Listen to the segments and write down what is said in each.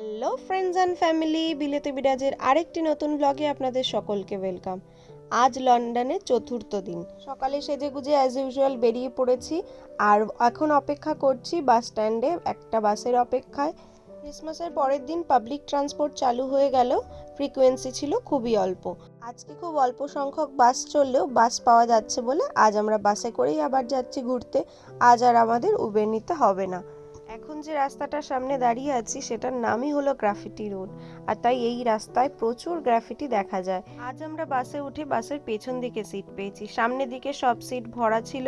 Hello friends and family বিলেতে বিরাজের আরেকটি নতুন ব্লগে আপনাদের সকলকে ওয়েলকাম আজ লন্ডনে চতুর্থ দিন। সকালে সেজে গুজে অ্যাজ ইউজুয়াল বেরিয়ে পড়েছি। আর এখন অপেক্ষা করছি বাস স্ট্যান্ডে একটা বাসের অপেক্ষায়। ক্রিসমাসের পরের দিন পাবলিক ট্রান্সপোর্ট চালু হয়ে গেল। ফ্রিকোয়েন্সি ছিল খুবই অল্প। আজকে খুব অল্প সংখ্যক বাস চললেও বাস পাওয়া যাচ্ছে বলে আজ আমরা বাসে করেই আবার যাচ্ছি ঘুরতে। আজ আর আমাদের উবের নিতে হবে না। এখন যে রাস্তাটার সামনে দাঁড়িয়ে আছি, সেটার নামই হলো গ্রাফিটি রোড। আর তাই এই রাস্তায় প্রচুর গ্রাফিটি দেখা যায়। আজ আমরা বাসে উঠে বাসের পেছন দিকে সিট পেয়েছি। সামনের দিকে সব সিট ভরা ছিল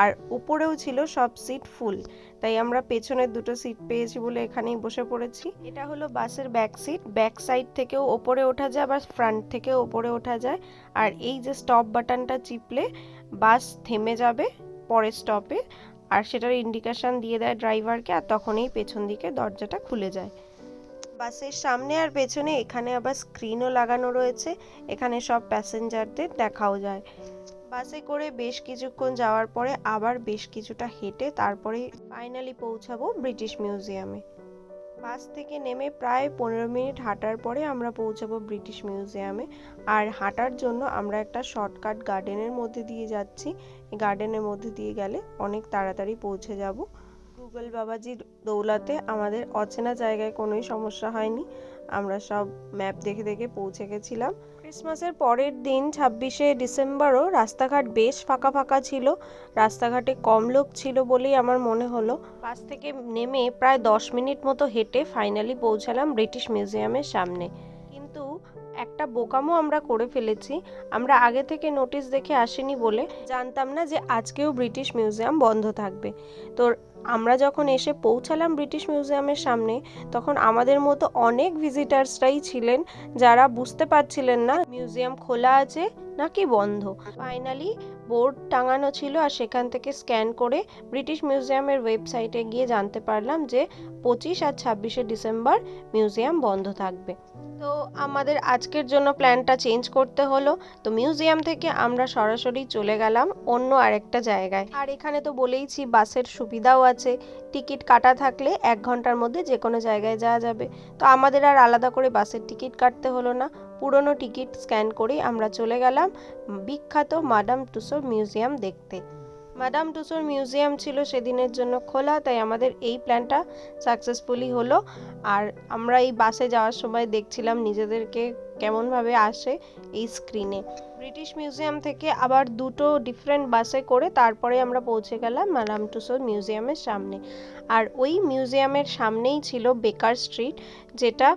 আর উপরেও ছিল সব সিট ফুল তাই আমরা পেছনের দুটো সিট পেয়েছি বলে এখানেই বসে পড়েছি। এটা হলো বাসের ব্যাক সিট ব্যাক সাইড থেকেও ওপরে ওঠা যায়, আবার ফ্রন্ট থেকেও ওপরে ওঠা যায়। আর এই যে স্টপ বাটনটা চিপলে বাস থেমে যাবে পরের স্টপে আর সেটার ইন্ডিকেশন দিয়ে দেয় ড্রাইভারকে আর তখনই পেছন দিকে দরজাটা খুলে যায়। বাসের সামনে আর পেছনে এখানে আবার স্ক্রিনও লাগানো রয়েছে, এখানে সব প্যাসেঞ্জারদের দেখাও যায়। বাসে করে বেশ কিছুক্ষণ যাওয়ার পরে আবার বেশ কিছুটা হেঁটে তারপরে ফাইনালি পৌঁছাবো ব্রিটিশ মিউজিয়ামে বাস থেকে নেমে প্রায় পনেরো মিনিট হাঁটার পরে আমরা পৌঁছাবো ব্রিটিশ মিউজিয়ামে। আর হাঁটার জন্য আমরা একটা শর্টকাট গার্ডেনের মধ্যে দিয়ে যাচ্ছি। গার্ডেনের মধ্যে দিয়ে গেলে অনেক তাড়াতাড়ি পৌঁছে যাব। গুগল বাবাজির দৌলাতে আমাদের অচেনা জায়গায় কোনোই সমস্যা হয়নি। আমরা সব ম্যাপ দেখে দেখে পৌঁছে গেছিলাম। ক্রিসমাসের পরের দিন, ছাব্বিশে ডিসেম্বরও রাস্তাঘাট বেশ ফাঁকা ফাঁকা ছিল। রাস্তাঘাটে কম লোক ছিল বলেই আমার মনে হলো। বাস থেকে নেমে প্রায় দশ মিনিট মতো হেঁটে ফাইনালি পৌঁছালাম ব্রিটিশ মিউজিয়ামের সামনে। কিন্তু একটা বোকামো আমরা করে ফেলেছি। আমরা আগে থেকে নোটিশ দেখে আসিনি বলে জানতাম না যে আজকেও ব্রিটিশ মিউজিয়াম বন্ধ থাকবে। তো আমরা যখন এসে পৌঁছালাম ব্রিটিশ মিউজিয়ামের সামনে, তখন আমাদের মতো অনেক ভিজিটার্সরাই ছিলেন যারা বুঝতে পারছিলেন না মিউজিয়াম খোলা আছে নাকি বন্ধ। ফাইনালি বোর্ড টাঙানো ছিল আর সেখান থেকে স্ক্যান করে ব্রিটিশ মিউজিয়ামের ওয়েবসাইটে গিয়ে জানতে পারলাম যে পঁচিশ আর ছাব্বিশে ডিসেম্বর মিউজিয়াম বন্ধ থাকবে। তো আমাদের আজকের জন্য প্ল্যানটা চেঞ্জ করতে হলো। তো মিউজিয়াম থেকে আমরা সরাসরি চলে গেলাম অন্য আরেকটা জায়গায়। আর এখানে তো বলেইছি বাসের সুবিধাও আছে। টিকিট কাটা থাকলে এক ঘণ্টার মধ্যে যে কোনো জায়গায় যাওয়া যাবে। তো আমাদের আর আলাদা করে বাসের টিকিট কাটতে হলো না। পুরনো টিকিট স্ক্যান করেই আমরা চলে গেলাম বিখ্যাত মাদাম টুসোর মিউজিয়াম দেখতে। মাদাম টুসোর মিউজিয়াম ছিল সেদিনের জন্য খোলা, তাই আমাদের এই প্ল্যানটা সাকসেসফুলি হলো। আর আমরা এই বাসে যাওয়ার সময় দেখছিলাম নিজেদেরকে কেমনভাবে আসে এই স্ক্রিনে। ব্রিটিশ মিউজিয়াম থেকে আবার দুটো ডিফারেন্ট বাসে করে তারপরে আমরা পৌঁছে গেলাম মাদাম টুসোর মিউজিয়ামের সামনে। আর ওই মিউজিয়ামের সামনেই ছিল বেকার স্ট্রিট, যেটা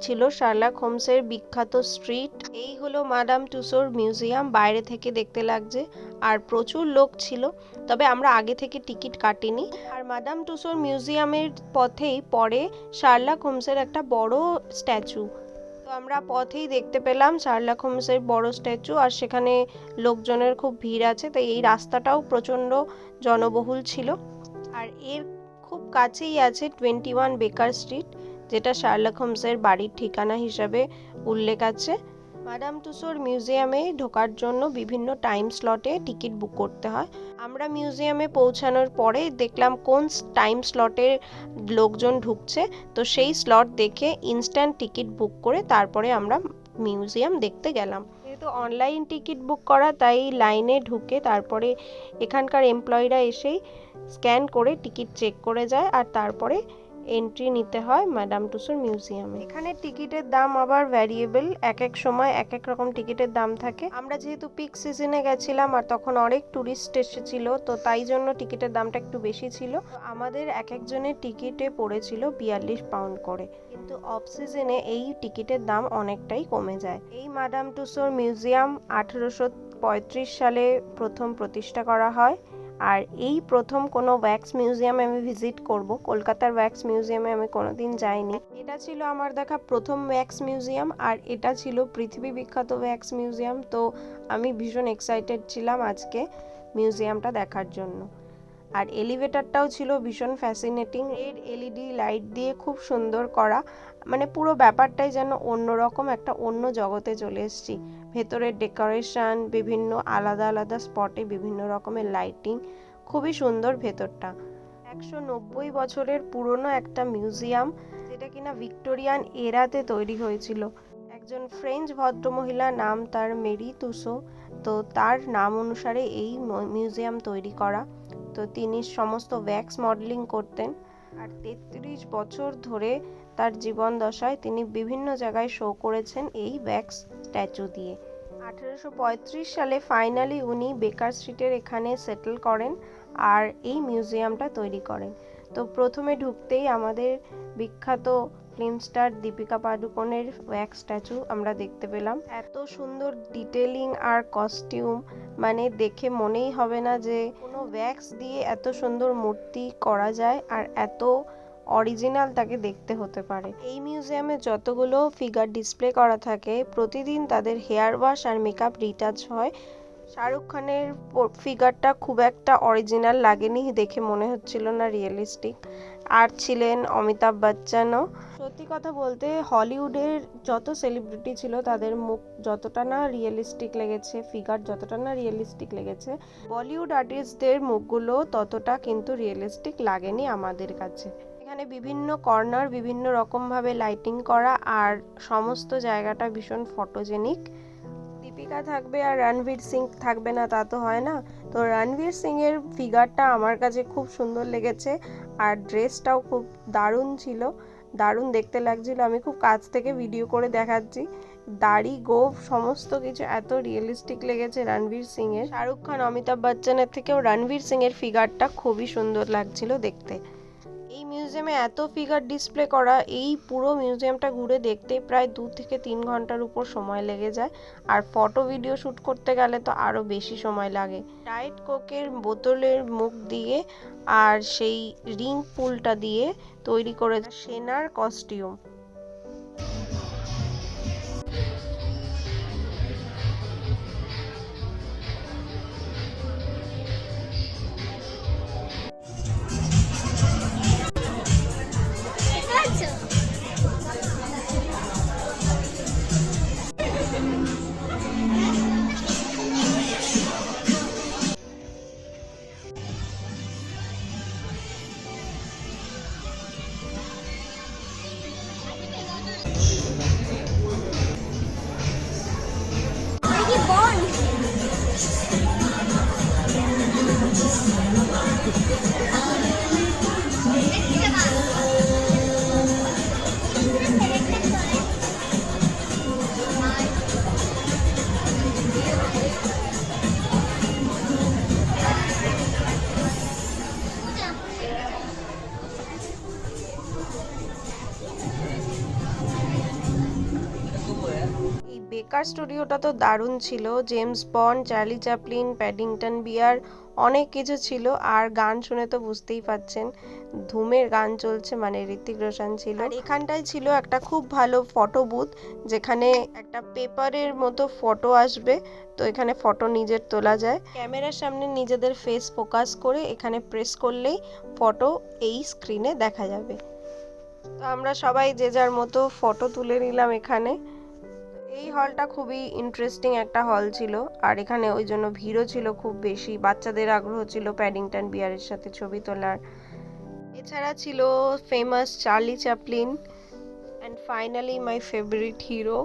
ছিল শার্লাক হোমসের বিখ্যাত স্ট্রিট। এই হলো মাদাম টুসোর মিউজিয়াম, বাইরে থেকে দেখতে লাগছে। আর প্রচুর লোক ছিল, তবে আমরা আগে থেকে টিকিট কাটিনি। আর মাদাম টুসোর মিউজিয়ামের পথেই পরে শার্লাক হোমসের একটা বড় স্ট্যাচু। আমরা পথেই দেখতে পেলাম শার্লাক হোমসের বড় স্ট্যাচু আর সেখানে লোকজনের খুব ভিড় আছে, তাই এই রাস্তাটাও প্রচণ্ড জনবহুল ছিল। আর এর খুব কাছেই আছে টোয়েন্টি ওয়ান বেকার স্ট্রিট, যেটা শার্লক হোমসের বাড়ির ঠিকানা হিসাবে উল্লেখ আছে। মাদাম টুসোর মিউজিয়ামে ঢোকার জন্য বিভিন্ন টাইম স্লটে টিকিট বুক করতে হয়। আমরা মিউজিয়ামে পৌঁছানোর পরে দেখলাম কোন টাইম স্লটে লোকজন ঢুকছে। তো সেই স্লট দেখে ইনস্ট্যান্ট টিকিট বুক করে তারপরে আমরা মিউজিয়াম দেখতে গেলাম। যেহেতু অনলাইন টিকিট বুক করা, তাই লাইনে ঢুকে তারপরে এখানকার এমপ্লয়িরা এসেই স্ক্যান করে টিকিট চেক করে যায় আর তারপরে এন্ট্রি নিতে হয় ম্যাডাম টুসোর মিউজিয়ামে এখানে টিকিটের দাম আবার ভ্যারিয়েবল এক এক সময় এক এক রকম টিকিটের দাম থাকে। আমরা যেহেতু পিক সিজনে গেছিলাম আর তখন অনেক ট্যুরিস্ট এসেছিল, তো তাই জন্য টিকিটের দামটা একটু বেশি ছিল। আমাদের এক একজনের টিকিটে পড়েছিল বিয়াল্লিশ পাউন্ড করে। কিন্তু অফ সিজনে এই টিকিটের দাম অনেকটাই কমে যায়। এই মাদাম টুসোর মিউজিয়াম আঠেরোশো পঁয়ত্রিশ সালে প্রথম প্রতিষ্ঠা করা হয়। আর এই প্রথম কোনো ওয়্যাক্স মিউজিয়ামে আমি ভিজিট করব। কলকাতার ওয়্যাক্স মিউজিয়ামে আমি কোনোদিন যাইনি। এটা ছিল আমার দেখা প্রথম ওয়্যাক্স মিউজিয়াম আর এটা ছিল পৃথিবী বিখ্যাত ওয়্যাক্স মিউজিয়াম তো আমি ভীষণ এক্সাইটেড ছিলাম আজকে মিউজিয়ামটা দেখার জন্য। আর এলিভেটরটাও ছিল ভীষণ ফ্যাসিনেটিং এর এলইডি লাইট দিয়ে খুব সুন্দর করা। মানে পুরো ব্যাপারটাই যেন অন্যরকম একটা অন্য জগতে চলে এসেছি। ভেতরের ডেকোরেশন, বিভিন্ন আলাদা আলাদা স্পটে বিভিন্ন রকমের লাইটিং। খুবই সুন্দর ভেতরটা। একশো নব্বই বছরের পুরনো একটা মিউজিয়াম, যেটা কিনা ভিক্টোরিয়ান এরাতে তৈরি হয়েছিল। একজন ফ্রেঞ্চ ভদ্রমহিলা নাম তার মেরি তুসো। তো তার নাম অনুসারে এই মিউজিয়াম তৈরি করা। তো তিনি সমস্ত ওয়্যাক্স মডেলিং করতেন। আর তেত্রিশ বছর ধরে তার জীবন দশায় তিনি বিভিন্ন জায়গায় শো করেছেন এই ওয়্যাক্স স্ট্যাচু দিয়ে। আঠেরোশো পঁয়ত্রিশ সালে ফাইনালি উনি বেকার স্ট্রিটের এখানে সেটেল করেন আর এই মিউজিয়ামটা তৈরি করেন। তো প্রথমে ঢুকতেই আমাদের বিখ্যাত ফিল্ম স্টার দীপিকা পাডুকোনের ওয়্যাক্স স্ট্যাচু আমরা দেখতে পেলাম। এত সুন্দর ডিটেলিং আর কস্টিউম মানে দেখে মনেই হবে না যে কোনো ওয়্যাক্স দিয়ে এত সুন্দর মূর্তি করা যায় আর এত অরিজিনাল তাকে দেখতে হতে পারে। এই মিউজিয়ামে যতগুলো ফিগার ডিসপ্লে করা থাকে, প্রতিদিন তাদের হেয়ার ওয়াশ আর মেকআপ রিটাচ হয়। শাহরুখ খানের ফিগারটা খুব একটা অরিজিনাল লাগেনি, দেখে মনে হচ্ছিল না রিয়েলিস্টিক আর ছিলেন অমিতাভ বচ্চনও। সত্যি কথা বলতে, হলিউডের যত সেলিব্রিটি ছিল, তাদের মুখ যতটা না রিয়েলিস্টিক লেগেছে ফিগার যতটা না রিয়েলিস্টিক লেগেছে, বলিউড আর্টিস্টদের মুখগুলো ততটা কিন্তু রিয়েলিস্টিক লাগেনি আমাদের কাছে। এখানে বিভিন্ন কর্নার বিভিন্ন রকমভাবে লাইটিং করা আর সমস্ত জায়গাটা ভীষণ ফটোজেনিক দীপিকা থাকবে আর রণবীর সিং থাকবে না, তা তো হয় না। তো রণবীর সিং এর ফিগারটা আমার কাছে খুব সুন্দর লেগেছে আর ড্রেসটাও খুব দারুণ ছিল। দারুণ দেখতে লাগছিল। আমি খুব কাছ থেকে ভিডিও করে দেখাচ্ছি। দাড়ি, গোফ, সমস্ত কিছু এত রিয়েলিস্টিক লেগেছে রণবীর সিং এর শাহরুখ খান, অমিতাভ বচ্চনের থেকেও রণবীর সিং এর ফিগারটা খুবই সুন্দর লাগছিল দেখতে। এই মিউজিয়ামে এত ফিগার ডিসপ্লে করা, এই পুরো মিউজিয়ামটা ঘুরে দেখতে প্রায় দু থেকে তিন ঘণ্টার উপর সময় লেগে যায়। আর ফটো ভিডিও শ্যুট করতে গেলে তো আরও বেশি সময় লাগে। ডায়েট কোকের বোতলের মুখ দিয়ে আর সেই রিং পুলটা দিয়ে তৈরি করে সেনার কস্টিউম বেকার স্টুডিওটা তো দারুণ ছিল। James Bond Charlie Chaplin, Paddington bear, অনেক কিছু ছিল। আর গান শুনে তো বুঝতেই পাচ্ছেন, ধুমের গান চলছে মানে ঋতিক রোশন ছিল। আর এখানটায় ছিল একটা খুব ভালো ফটো বুথ, যেখানে একটা পেপারের মতো ফটো আসবে। তো এখানে ফটো নিজের তোলা যায়। ক্যামেরার সামনে নিজেদের ফেস ফোকাস করে এখানে প্রেস করলেই ফটো এই স্ক্রিনে দেখা যাবে। তো আমরা সবাই যে যার মতো ফটো তুলে নিলাম এখানে। এই হলটা খুবই ইন্টারেস্টিং একটা হল ছিল। আর এখানে ওই জন্য ভিড়ও ছিল খুব বেশি। বাচ্চাদের আগ্রহ ছিল প্যাডিংটন বিয়ারের সাথে ছবি তোলার। এছাড়া ছিল famous Charlie Chaplin and finally my favourite hero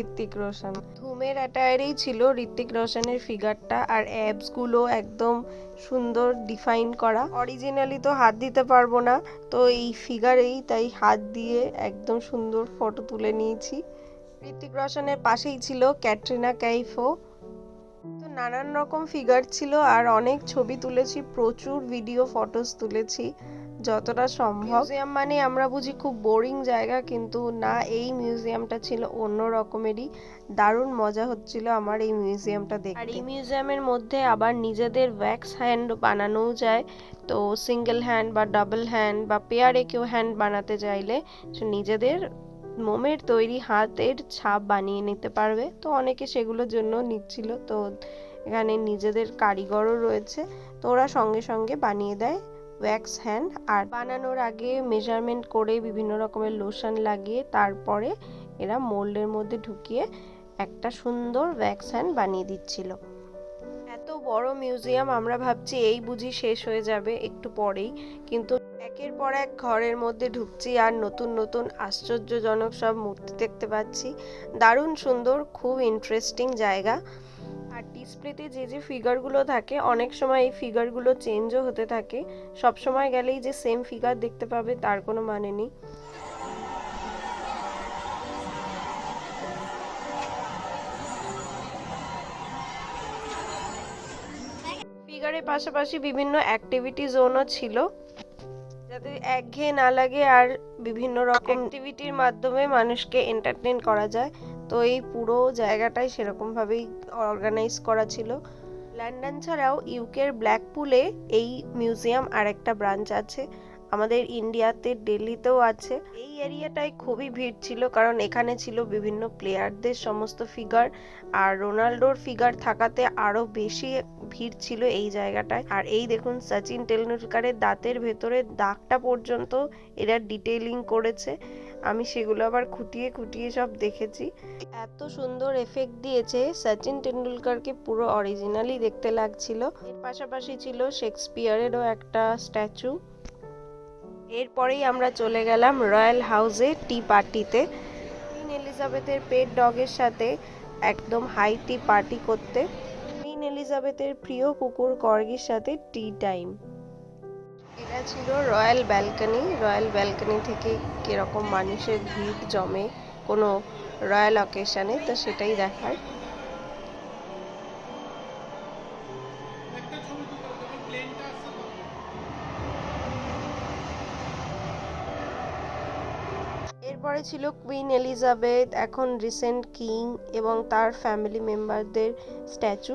Hrithik Roshan ধুমের অ্যাটায়ারেই ছিল ঋত্বিক রোশনের ফিগারটা আর অ্যাবসগুলো একদম সুন্দর ডিফাইন করা। অরিজিনালি তো হাত দিতে পারব না, তো এই ফিগারেই তাই হাত দিয়ে একদম সুন্দর ফটো তুলে নিয়েছি। ঋত্বিক রোশনের পাশেই ছিল ক্যাটরিনা কাইফও তো নানান রকম ফিগার ছিল আর অনেক ছবি তুলেছি, প্রচুর ভিডিও ফটোস তুলেছি, যতটা সম্ভব। মিউজিয়াম মানে আমরা বুঝি খুব বোরিং জায়গা, কিন্তু না, এই মিউজিয়ামটা ছিল অন্য রকমেরই। দারুণ মজা হচ্ছিল আমার এই মিউজিয়ামটা দেখতে। আর এই মিউজিয়ামের মধ্যে আবার নিজেদের ওয়্যাক্স হ্যান্ড বানানোও যায়। তো সিঙ্গেল হ্যান্ড বা ডাবল হ্যান্ড বা পেয়ারে কেউ হ্যান্ড বানাতে চাইলে নিজেদের মোমের তৈরি হাতের ছাপ বানিয়ে নিতে পারবে। তো অনেকে সেগুলোর জন্য নিচ্ছিল। তো এখানে নিজেদের কারিগরও রয়েছে। তো ওরা সঙ্গে সঙ্গে বানিয়ে দেয় ওয়্যাক্স হ্যান্ড আর বানানোর আগে মেজারমেন্ট করে বিভিন্ন রকমের লোশন লাগিয়ে তারপরে এরা মোল্ডের মধ্যে ঢুকিয়ে একটা সুন্দর ওয়্যাক্স হ্যান্ড বানিয়ে দিচ্ছিল। এত বড় মিউজিয়াম আমরা ভাবছি এই বুঝি শেষ হয়ে যাবে একটু পরেই। কিন্তু একের পর এক ঘরের মধ্যে ঢুকছি আর নতুন নতুন আশ্চর্যজনক সব মূর্তি দেখতে পাচ্ছি। দারুণ সুন্দর, খুব ইন্টারেস্টিং জায়গা। আর ডিসপ্লেতে যে যে ফিগারগুলো থাকে, অনেক সময় এই ফিগারগুলো চেঞ্জও হতে থাকে। সব সময় গেলেই যে সেম ফিগার দেখতে পাবে, তার কোনো মানে নেই। ফিগারের পাশাপাশি বিভিন্ন অ্যাক্টিভিটি জোনও ছিল। যাতে একঘেয়ে না লাগে আর বিভিন্ন রকম অ্যাক্টিভিটির মাধ্যমে মানুষকে এন্টারটেন করা যায়। তো এই পুরো জায়গাটাই সেরকমভাবেই অর্গানাইজ করা ছিল। লন্ডন ছাড়াও ইউকের ব্ল্যাকপুলে এই মিউজিয়াম আর একটা ব্রাঞ্চ আছে। আমাদের ইন্ডিয়াতে দিল্লিতেও আছে। এই এরিয়াটায় খুবই ভিড় ছিল, কারণ এখানে ছিল বিভিন্ন প্লেয়ারদের সমস্ত ফিগার আর রোনাল্ডোর ফিগার থাকাতে আরও বেশি ভিড় ছিল এই জায়গাটায়। আর এই দেখুন, সচিন টেন্ডুলকারের দাঁতের ভেতরে দাগটা পর্যন্ত এরা ডিটেইলিং করেছে। আমি সেগুলো আবার খুঁটিয়ে খুঁটিয়ে সব দেখেছি। এত সুন্দর এফেক্ট দিয়েছে, সচিন টেন্ডুলকারকে পুরো অরিজিনালি দেখতে লাগছিল। এর পাশাপাশি ছিল শেক্সপিয়ারেরও একটা স্ট্যাচু এরপরেই আমরা চলে গেলাম রয়্যাল হাউসে টি পার্টিতে। কুইন এলিজাবেথের পেট ডগের সাথে একদম হাই টি পার্টি করতে। কুইন এলিজাবেথের প্রিয় কুকুর কর্গির সাথে টি টাইম এটা ছিল রয়্যাল ব্যালকনি রয়্যাল ব্যালকনি থেকে কীরকম মানুষের ভিড় জমে কোনো রয়্যাল অকেশানে তো সেটাই দেখার। এরপরে ছিল কুইন এলিজাবেথ এখন রিসেন্ট কিং এবং তার ফ্যামিলি মেম্বারদের স্ট্যাচু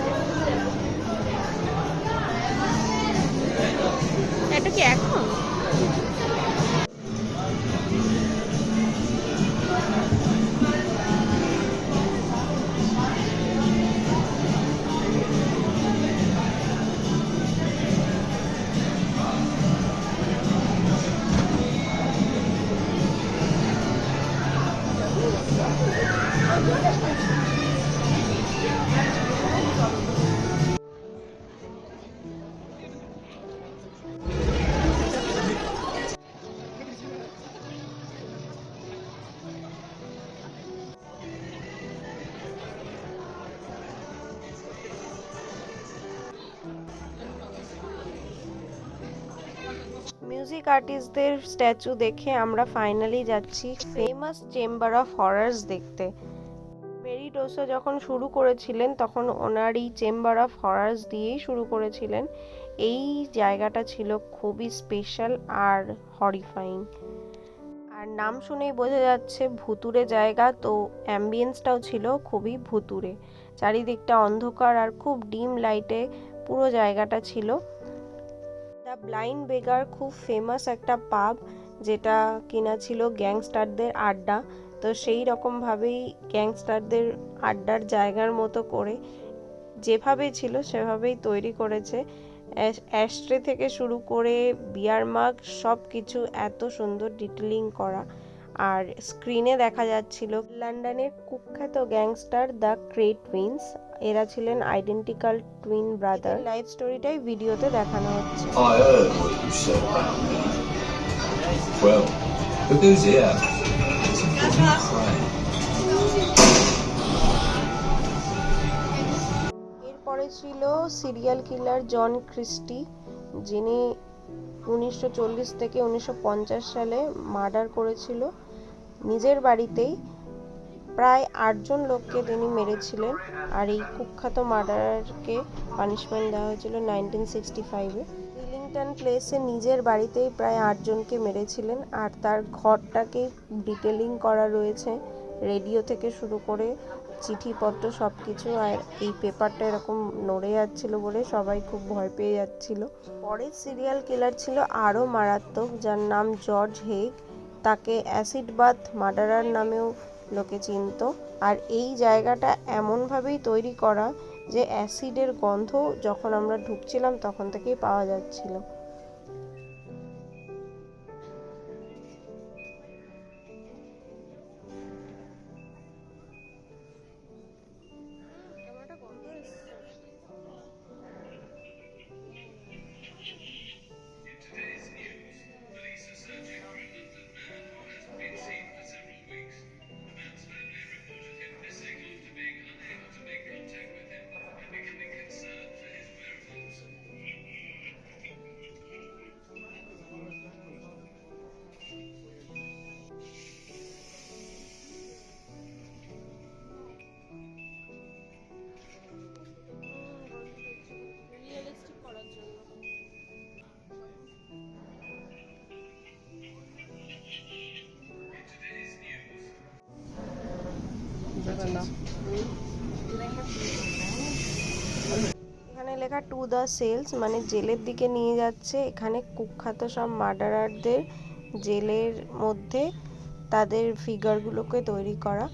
মিউজিক আর্টিস্টদের স্ট্যাচু দেখে আমরা ফাইনালি যাচ্ছি ফেমাস চেম্বার অফ হরার্স দেখতে। মেরি ডোসা যখন শুরু করেছিলেন, তখন ওনার এই চেম্বার অফ হরার্স দিয়েই শুরু করেছিলেন। এই জায়গাটা ছিল খুবই স্পেশাল আর হরিফাইং আর নাম শুনেই বোঝা যাচ্ছে ভুতুরে জায়গা, তো অ্যাম্বিয়েন্সটাও ছিল খুবই ভুতুরে চারিদিকটা অন্ধকার আর খুব ডিম লাইটে পুরো জায়গাটা ছিল। দ্য ব্লাইন্ড বেগার খুব ফেমাস একটা পাব যেটা কিনা ছিল গ্যাংস্টারদের আড্ডা। তো সেই রকমভাবেই গ্যাংস্টারদের আড্ডার জায়গার মতো করে যেভাবে ছিল সেভাবেই তৈরি করেছে। অ্যাস্ট্রে থেকে শুরু করে বিয়ার মাগ সব কিছু এত সুন্দর ডিটেলিং করা। আর স্ক্রিনে দেখা যাচ্ছিল, লন্ডনের কুখ্যাত গ্যাংস্টার দ্য ক্রেট টুইন্স এরা ছিলেন আইডেন্টিক্যাল টুইন ব্রাদার লাইভ স্টোরিটাই ভিডিওতে দেখানো হচ্ছে. Well, the news here is এরপরে ছিল সিরিয়াল কিলার জন ক্রিস্টি যিনি উনিশশো চল্লিশ থেকে উনিশশো পঞ্চাশ সালে মার্ডার করেছিল। নিজের বাড়িতেই প্রায় আটজন লোককে তিনি মেরেছিলেন আর এই কুখ্যাত মার্ডারকে পানিশমেন্ট দেওয়া হয়েছিল নাইনটিন সিক্সটি ফাইভে। উইলিংটন প্লেসে নিজের বাড়িতেই প্রায় আটজনকে মেরেছিলেন আর তার ঘরটাকে ডিটেলিং করা রয়েছে, রেডিও থেকে শুরু করে চিঠিপত্র সব কিছু আর এই পেপারটা এরকম নড়ে যাচ্ছিল বলে সবাই খুব ভয় পেয়ে যাচ্ছিল। পরের সিরিয়াল কিলার ছিল আরও মারাত্মক, যার নাম জর্জ হেগ। তাকে অ্যাসিড বাথ মার্ডারার নামেও লোকে চিনত। আর এই জায়গাটা এমনভাবেই তৈরি করা যে অ্যাসিডের গন্ধ যখন আমরা ঢুকছিলাম তখন থেকেই পাওয়া যাচ্ছিল। এখানে লেখা টু দ্য সেলস মানে জেলের দিকে নিয়ে যাচ্ছে। এখানে কুখ্যাত সব মার্ডারারদের জেলের মধ্যে তাদের ফিগারগুলোকে তৈরি করা।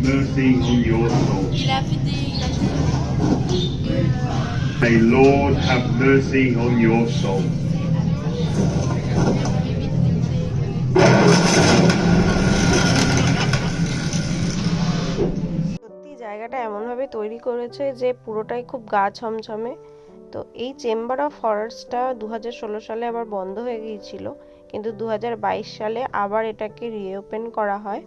Mercy on your soul. May Lord have mercy on your soul. সত্যি জায়গাটা এমনভাবে তৈরি করেছে যে পুরোটাই খুব গা ছমছমে তো এই চেম্বার অফ হরার্সটা দু সালে আবার বন্ধ হয়ে গিয়েছিল কিন্তু দু হাজার বাইশ সালে আবার এটাকে রিওপেন করা হয়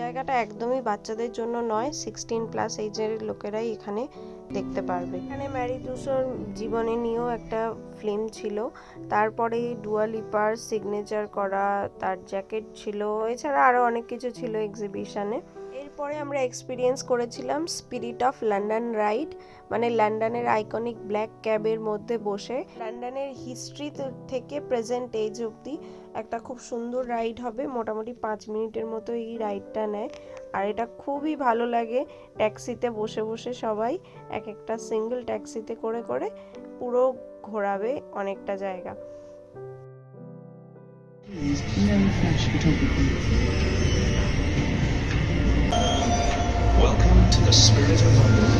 জায়গাটা একদমই বাচ্চাদের জন্য নয় সিক্সটিন প্লাস এইজের লোকেরাই এখানে দেখতে পারবে। এখানে ম্যারি দূষণ জীবনে নিয়েও একটা ফিল্ম ছিল। তারপরে ডুয়ালিপার সিগনেচার করা, তার জ্যাকেট ছিল, এছাড়া আরও অনেক কিছু ছিল এক্সিবিশনে এরপরে আমরা এক্সপিরিয়েন্স করেছিলাম স্পিরিট অফ লন্ডন রাইড মানে লন্ডনের আইকনিক ব্ল্যাক ক্যাবের মধ্যে বসে লন্ডনের হিস্ট্রি থেকে প্রেজেন্ট এজ অবধি একটা খুব সুন্দর রাইড হবে মোটামুটি পাঁচ মিনিটের মতো এই রাইডটা নেয় আর এটা খুবই ভালো লাগে ট্যাক্সিতে বসে বসে সবাই এক একটা সিঙ্গেল ট্যাক্সিতে করে করে পুরো ঘোরাবে অনেকটা জায়গা Spirit of London.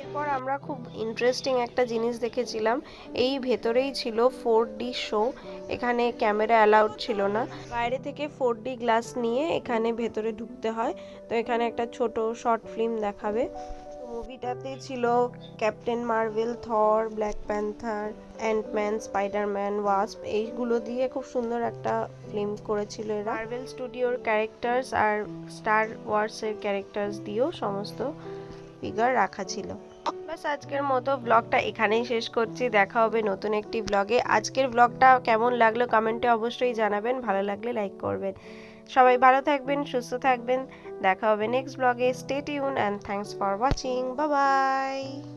এরপর আমরা খুব ইন্টারেস্টিং একটা জিনিস দেখেছিলাম। এই ভেতরেই ছিল ফোর ডি শো এখানে ক্যামেরা অ্যালাউড ছিল না। বাইরে থেকে ফোর ডি গ্লাস নিয়ে এখানে ভেতরে ঢুকতে হয়। তো এখানে একটা ছোট শর্ট ফিল্ম দেখাবে। মুভিটাতে ছিল captain Marvel, Thor, black panther, Antman, Spiderman, Wasp, এইগুলো দিয়ে খুব সুন্দর একটা ফিল্ম করেছিল এরা। মার্ভেল স্টুডিওর ক্যারেক্টার্স আর স্টার ওয়ার্সের ক্যারেক্টার্স দিয়েও সমস্ত ফিগার রাখা ছিল। বাস আজকের মতো ব্লগটা এখানেই শেষ করছি। দেখা হবে নতুন একটি ব্লগে আজকের ব্লগটা কেমন লাগল কমেন্টে অবশ্যই জানাবেন। ভালো লাগলে লাইক করবেন। সবাই ভালো থাকবেন, সুস্থ থাকবেন। দেখা হবে নেক্সট ব্লগে stay tune and thanks for watching বাবাই বাই